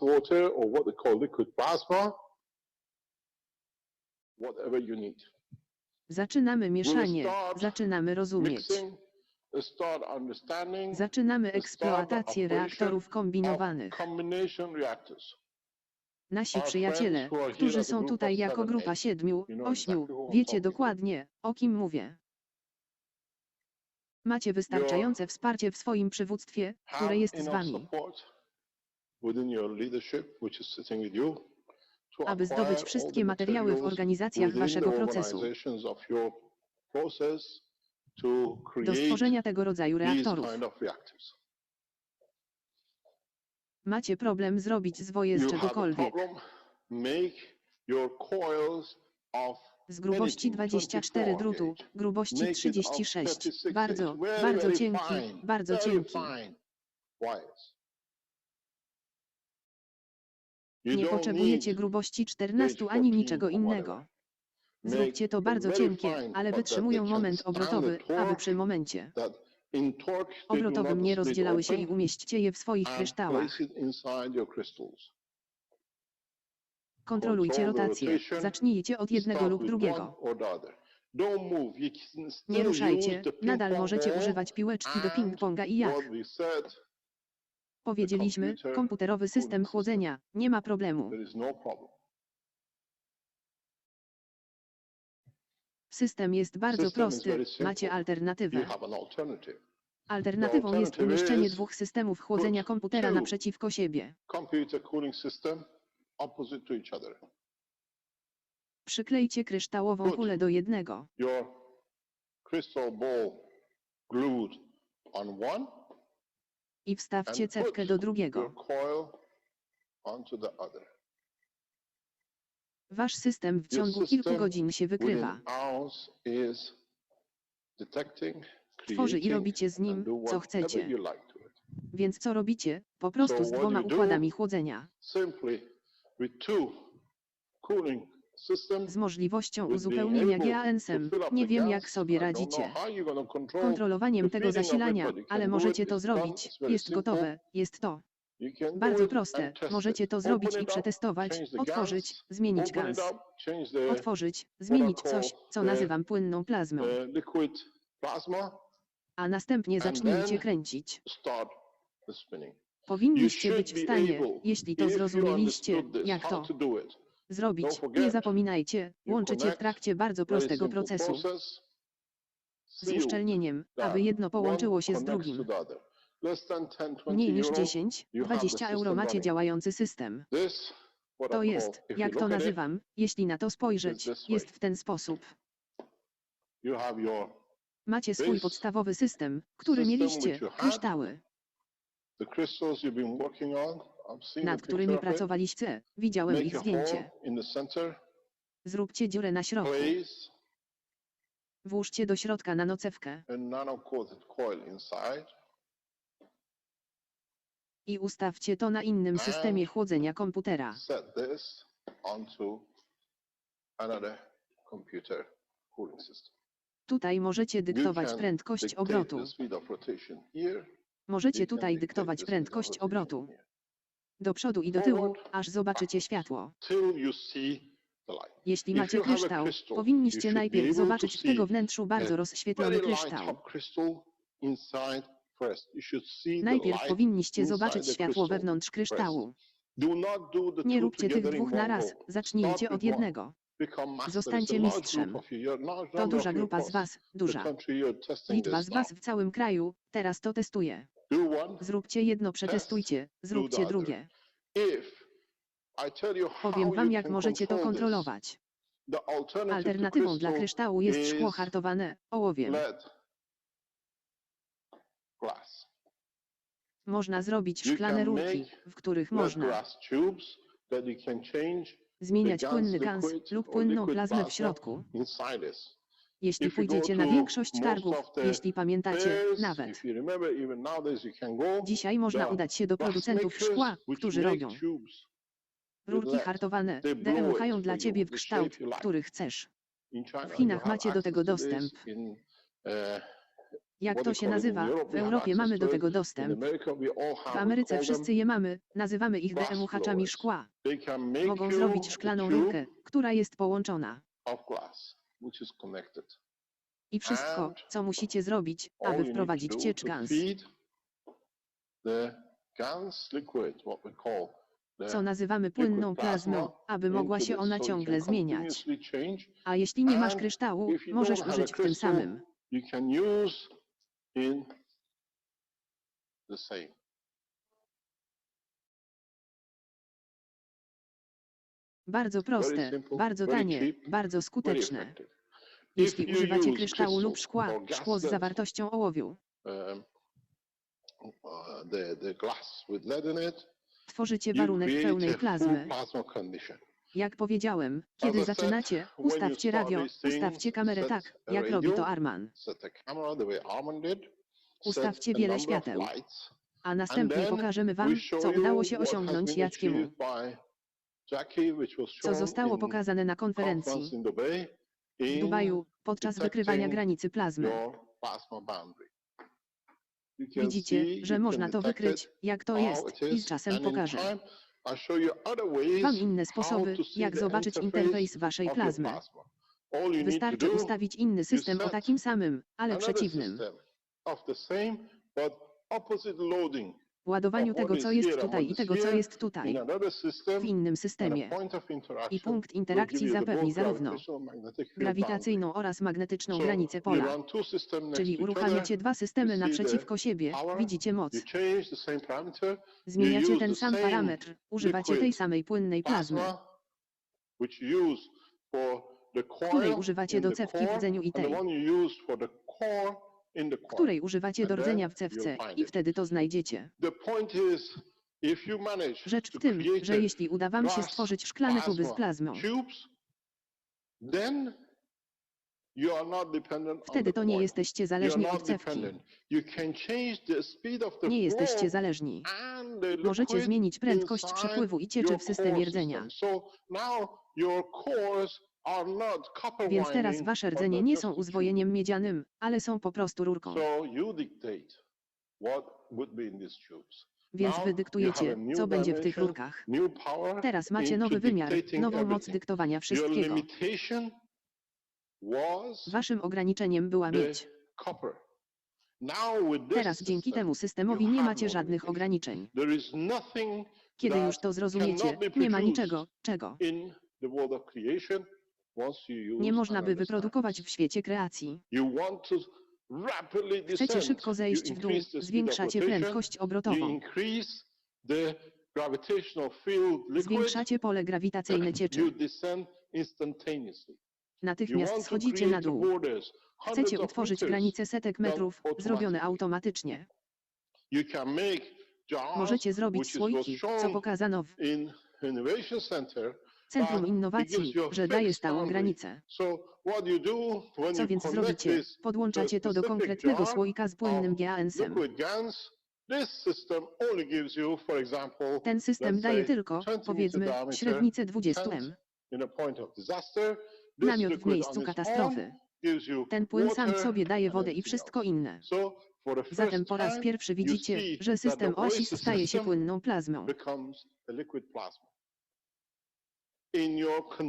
water or what they call liquid plasma, whatever you need. Zaczynamy mieszanie, zaczynamy rozumieć. Zaczynamy eksploatację reaktorów kombinowanych. Nasi przyjaciele, którzy są tutaj jako grupa siedmiu, ośmiu, wiecie dokładnie, o kim mówię. Macie wystarczające wsparcie w swoim przywództwie, które jest z wami, aby zdobyć wszystkie materiały w organizacjach waszego procesu, do stworzenia tego rodzaju reaktorów. Macie problem zrobić zwoje z czegokolwiek. Z grubości anything, 24 24 drutu, grubości Make it of 36, 36 bardzo, bardzo cienki, bardzo cienki. Nie potrzebujecie grubości 14 ani 14 niczego innego. Zróbcie to bardzo cienkie, ale wytrzymują moment obrotowy, aby przy momencie obrotowym nie rozdzielały się i umieśćcie je w swoich kryształach. Kontrolujcie rotację. Zacznijcie od jednego lub drugiego. Nie ruszajcie, nadal możecie używać piłeczki do ping-ponga i jak powiedzieliśmy, komputerowy system chłodzenia, nie ma problemu. no. System jest bardzo prosty, macie alternatywę. Alternatywą jest umieszczenie dwóch systemów chłodzenia put komputera naprzeciwko siebie. Przyklejcie kryształową kulę do jednego. I wstawcie cewkę do drugiego. Wasz system w ciągu kilku godzin się wykrywa. Tworzy i robicie z nim, co chcecie. Więc co robicie? Po prostu z dwoma układami chłodzenia. Z możliwością uzupełnienia GANS-em. Nie wiem jak sobie radzicie. Kontrolowaniem tego zasilania, ale możecie to zrobić. Jest gotowe, jest to. Bardzo proste. Możecie to zrobić i przetestować, otworzyć, zmienić gaz. Otworzyć, zmienić coś, co the- nazywam płynną plazmą. plasma A następnie zacznijcie kręcić. Powinniście być w stanie, jeśli to zrozumieliście, jak to zrobić. forget, Nie zapominajcie, łączycie w trakcie bardzo prostego procesu z uszczelnieniem, aby jedno połączyło się z drugim. the other. Less than 10, 20 Mniej niż euro, 10, you have the 20 euro macie działający system. To jest, jak to nazywam, jeśli na to spojrzeć, jest w ten sposób. Macie swój podstawowy system, który mieliście, kryształy, nad którymi pracowaliście. Widziałem ich zdjęcie. Zróbcie dziurę na środku. Włóżcie do środka nanocewkę a nano-coated coil inside, i ustawcie to na innym systemie chłodzenia komputera. Tutaj możecie dyktować prędkość obrotu. Możecie tutaj dyktować prędkość obrotu. Do przodu i do tyłu, aż zobaczycie światło. Jeśli macie kryształ, powinniście najpierw zobaczyć w tego wnętrzu bardzo rozświetlony kryształ. Najpierw powinniście zobaczyć światło wewnątrz kryształu. Nie róbcie tych dwóch na raz, zacznijcie od jednego. Zostańcie mistrzem. To duża grupa z was, duża. Liczba z was w całym kraju, teraz to testuje. Zróbcie jedno, przetestujcie, zróbcie drugie. Powiem wam jak możecie to kontrolować. Alternatywą dla kryształu jest szkło hartowane, ołowiem. Można zrobić szklane rurki, w których można zmieniać płynny gaz lub płynną plazmę w środku. Jeśli pójdziecie na większość targów, jeśli pamiętacie, nawet. Dzisiaj można udać się do producentów szkła, którzy robią rurki hartowane, it dla ciebie w kształt, który chcesz. W Chinach macie do tego dostęp. Uh, Jak to się nazywa? W Europie mamy do tego dostęp. W Ameryce wszyscy je mamy, nazywamy ich DM-uchaczami szkła. Mogą zrobić szklaną rurkę, która jest połączona. I wszystko, co musicie zrobić, aby wprowadzić ciecz GANS. co nazywamy płynną plazmą, aby mogła się ona ciągle zmieniać. A jeśli nie masz kryształu, możesz użyć w tym samym. Bardzo proste, bardzo tanie, bardzo skuteczne. Jeśli używacie kryształu lub szkła, szkło z zawartością ołowiu, it, tworzycie warunek pełnej plazmy. Jak powiedziałem, kiedy zaczynacie, ustawcie radio, ustawcie kamerę tak, jak robi to Arman, Ustawcie wiele świateł. a następnie pokażemy wam, co udało się osiągnąć Jackiemu, co zostało pokazane na konferencji w Dubaju podczas wykrywania granicy plazmy. Widzicie, że można to wykryć, jak to jest, i czasem pokażę Wam inne sposoby, jak zobaczyć interfejs waszej plazmy. Wystarczy ustawić inny system o takim samym, ale przeciwnym. Ładowaniu tego, co jest tutaj i tego, co jest tutaj, w innym systemie. I punkt interakcji zapewni zarówno grawitacyjną oraz magnetyczną granicę pola. Czyli uruchamiacie dwa systemy naprzeciwko siebie, widzicie moc, zmieniacie ten sam parametr, używacie tej samej płynnej plazmy, której używacie do cewki w rdzeniu i tej, której używacie do rdzenia w find i wtedy to znajdziecie. Rzecz w tym, że jeśli uda wam się stworzyć szklane tuby z plazmą, wtedy to nie jesteście zależni od cewki. Nie jesteście zależni. Możecie zmienić prędkość przepływu i cieczy w systemie rdzenia. Więc teraz wasze rdzenie nie są uzwojeniem miedzianym, ale są po prostu rurką. Więc wy dyktujecie, co będzie w tych rurkach. Teraz macie nowy wymiar, nową moc dyktowania wszystkiego. Waszym ograniczeniem była miedź. Teraz dzięki temu systemowi nie have macie no żadnych ograniczeń. Kiedy już to zrozumiecie, nie ma niczego, czego nie można by wyprodukować w świecie kreacji. Chcecie szybko zejść w dół, zwiększacie prędkość obrotową, zwiększacie pole grawitacyjne cieczy. Natychmiast schodzicie na dół. Chcecie utworzyć granice setek metrów, zrobione automatycznie. Możecie zrobić słoiki, co pokazano w in Innovation Center. Centrum Innowacji, że daje stałą granicę. Co więc zrobicie? Podłączacie to do konkretnego słoika z płynnym GANS-em. Ten system daje tylko, 20 powiedzmy, średnicę 20 tent m. Namiot w miejscu katastrofy. Ten płyn sam w sobie daje wodę i wszystko inne. Zatem po raz pierwszy widzicie, że system OSIS staje się płynną plazmą. becomes a liquid plasma. In your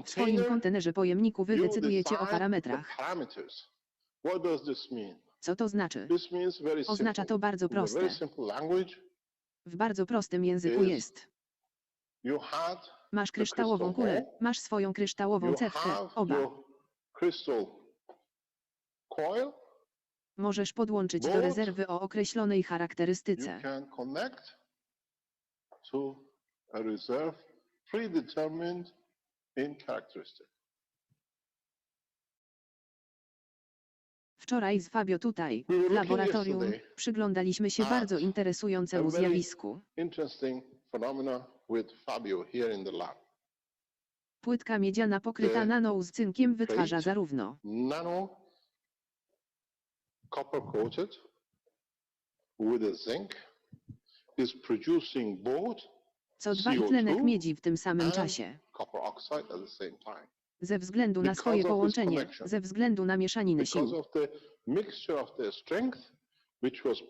W swoim kontenerze pojemniku wy decydujecie o parametrach. Co to znaczy? Oznacza to bardzo proste. W bardzo prostym języku jest. Masz kryształową kulę, masz swoją kryształową cewkę, oba. Możesz podłączyć do rezerwy o określonej You charakterystyce. can connect to a reserve predetermined in characteristic. Wczoraj z Fabio tutaj, w laboratorium, przyglądaliśmy się bardzo interesującemu zjawisku. Interesting phenomena with Fabio here in the lab. Płytka miedziana pokryta naną z cynkiem wytwarza zarówno Nano copper coated with a zinc is producing both CO2 i CO2 tlenek miedzi w tym samym czasie. Ze względu na swoje połączenie, ze względu na mieszaninę sił.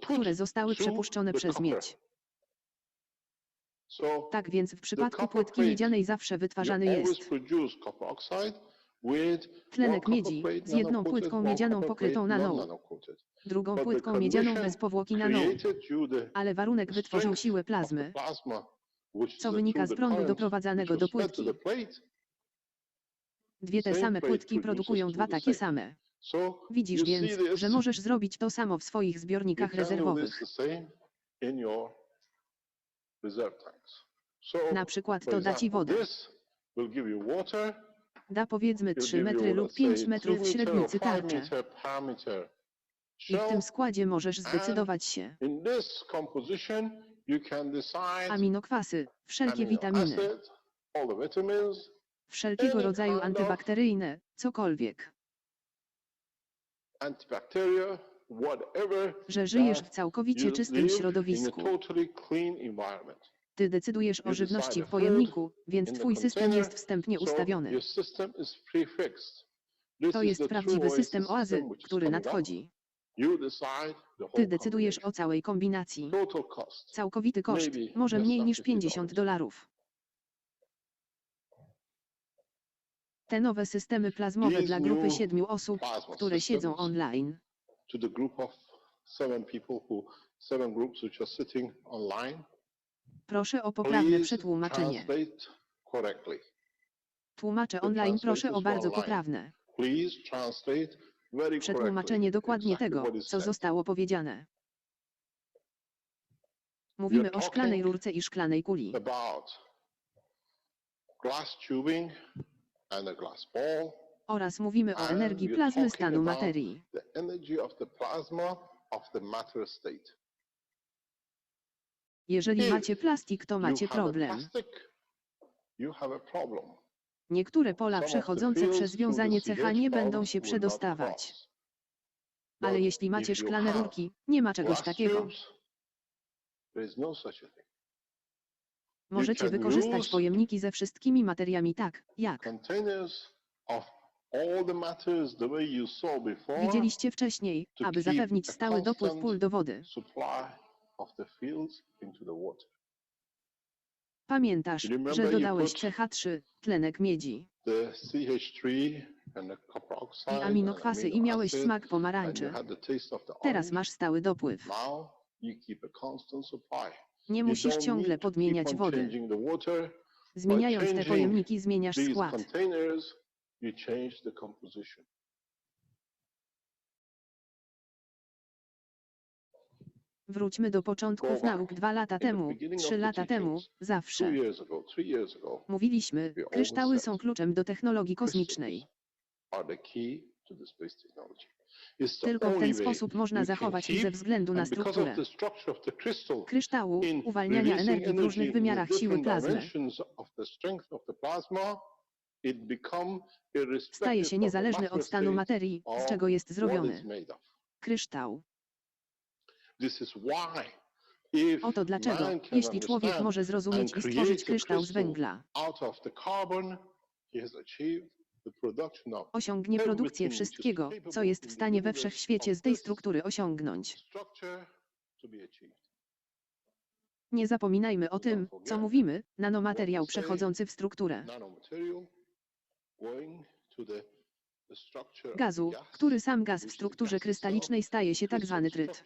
które zostały przepuszczone przez miedź. Tak więc w przypadku płytki miedzianej zawsze wytwarzany jest Tlenek miedzi z jedną płytką miedzianą pokrytą naną, drugą płytką miedzianą bez powłoki naną, ale warunek wytworzył siłę plazmy, co wynika z prądu doprowadzanego do płytki. Dwie te same płytki produkują dwa takie same. Widzisz więc, że możesz zrobić to samo w swoich zbiornikach rezerwowych. Na przykład to da ci wodę. Da powiedzmy it'll 3 give you, metry lub let's 5 say, metrów średnicy parameter I w tym składzie możesz zdecydować się. Aminokwasy, wszelkie witaminy, wszelkiego rodzaju antybakteryjne, cokolwiek, że żyjesz w całkowicie czystym środowisku. Ty decydujesz o żywności w pojemniku, więc twój system jest wstępnie ustawiony. To jest prawdziwy system oazy, który nadchodzi. Ty decydujesz o całej kombinacji. Całkowity koszt, może mniej niż $50. 50 dolarów. Te nowe systemy plazmowe dla grupy siedmiu osób, które siedzą online, proszę o poprawne przetłumaczenie. Tłumacze online proszę o bardzo poprawne Please translate przetłumaczenie dokładnie tego, co zostało powiedziane. Mówimy o szklanej rurce i szklanej kuli. Oraz mówimy o energii plazmy stanu materii. Jeżeli macie plastik, to macie problem. Niektóre pola przechodzące przez wiązanie CH CH nie będą się przedostawać. Ale jeśli macie szklane rurki, nie ma czegoś takiego. Możecie wykorzystać pojemniki ze wszystkimi materiami tak, jak widzieliście wcześniej, aby zapewnić stały dopływ pól do wody. supply of the fields into the water. Pamiętasz, że dodałeś put CH3, tlenek miedzi The CH3 and the copper oxide i aminokwasy i miałeś smak pomarańczy. Teraz masz stały dopływ. Nie musisz ciągle podmieniać wody. Zmieniając te pojemniki zmieniasz skład. Wróćmy do początków nauk dwa lata temu, trzy lata temu, zawsze. Mówiliśmy, kryształy są kluczem do technologii kosmicznej. Tylko w ten sposób można zachować ich ze względu na strukturę kryształu, uwalniania energii w różnych wymiarach siły plazmy. Staje się niezależny od stanu materii, z czego jest zrobiony. Kryształ. Oto dlaczego, jeśli człowiek może zrozumieć i stworzyć kryształ z węgla, osiągnie produkcję wszystkiego, co jest w stanie we wszechświecie z tej struktury osiągnąć. Nie zapominajmy o tym, co mówimy, nanomateriał przechodzący w strukturę. gazu, który sam gaz w strukturze krystalicznej staje się tak zwany tryt.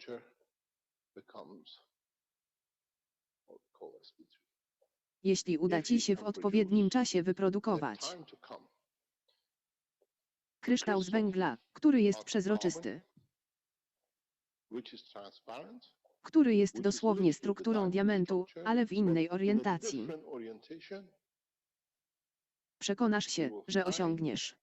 Becomes what we call sp3. Jeśli uda ci się w odpowiednim czasie wyprodukować kryształ z węgla, który jest przezroczysty, który jest dosłownie strukturą diamentu, ale w innej orientacji. Przekonasz się, że osiągniesz.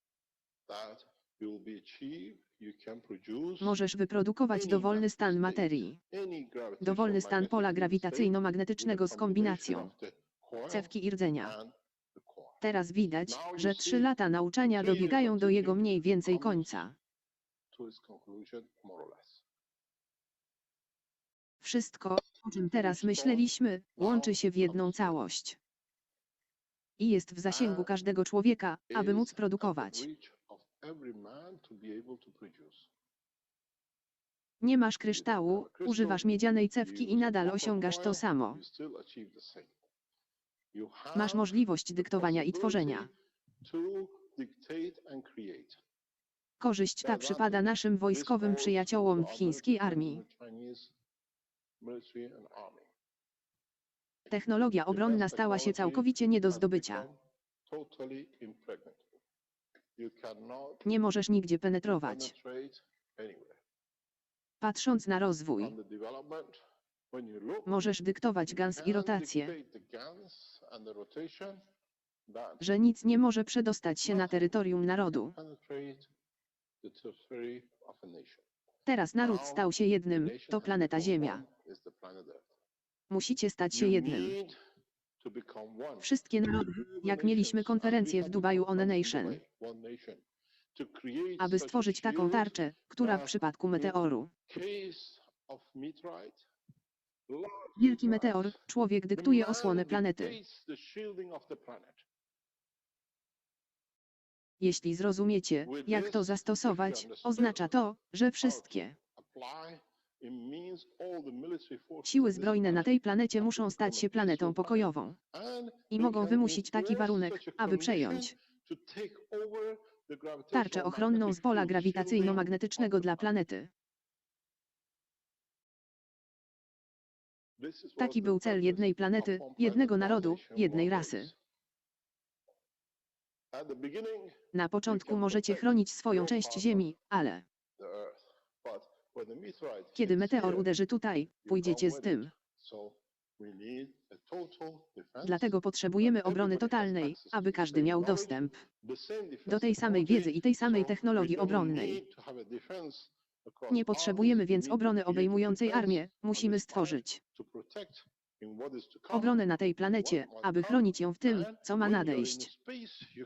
Możesz wyprodukować dowolny stan materii, dowolny stan pola grawitacyjno-magnetycznego z kombinacją cewki i rdzenia. Teraz widać, że trzy lata nauczania dobiegają do jego mniej więcej końca. Wszystko, o czym teraz myśleliśmy, łączy się w jedną całość. I jest w zasięgu każdego człowieka, aby móc produkować. Nie masz kryształu, używasz miedzianej cewki i nadal osiągasz to samo. Masz możliwość dyktowania i tworzenia. Korzyść ta przypada naszym wojskowym przyjaciołom w chińskiej armii. Technologia obronna stała się całkowicie nie do zdobycia. Nie możesz nigdzie penetrować. Patrząc na rozwój, możesz dyktować gans i rotację, że nic nie może przedostać się na terytorium narodu. Teraz naród stał się jednym, to planeta Ziemia. Musicie stać się jednym. Wszystkie narody, jak mieliśmy konferencję w Dubaju On a Nation, aby stworzyć taką tarczę, która w przypadku meteoru. Wielki meteor, człowiek dyktuje osłonę planety. Jeśli zrozumiecie, jak to zastosować, oznacza to, że wszystkie siły zbrojne na tej planecie muszą stać się planetą pokojową i mogą wymusić taki warunek, aby przejąć. tarczę ochronną z pola grawitacyjno-magnetycznego dla planety. Taki był cel jednej planety, jednego narodu, jednej rasy. Na początku możecie chronić swoją część Ziemi, ale kiedy meteor uderzy tutaj, pójdziecie z tym. Dlatego potrzebujemy obrony totalnej, aby każdy miał dostęp do tej samej wiedzy i tej samej technologii obronnej. Nie potrzebujemy więc obrony obejmującej armię, musimy stworzyć obronę na tej planecie, aby chronić ją w tym, co ma nadejść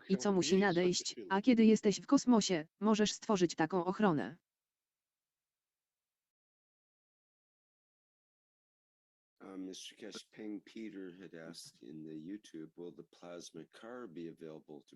i co musi nadejść, a kiedy jesteś w kosmosie, możesz stworzyć taką ochronę. Uh, Mr. Kesh Ping Peter had mm. asked in the YouTube, will the plasma car be available to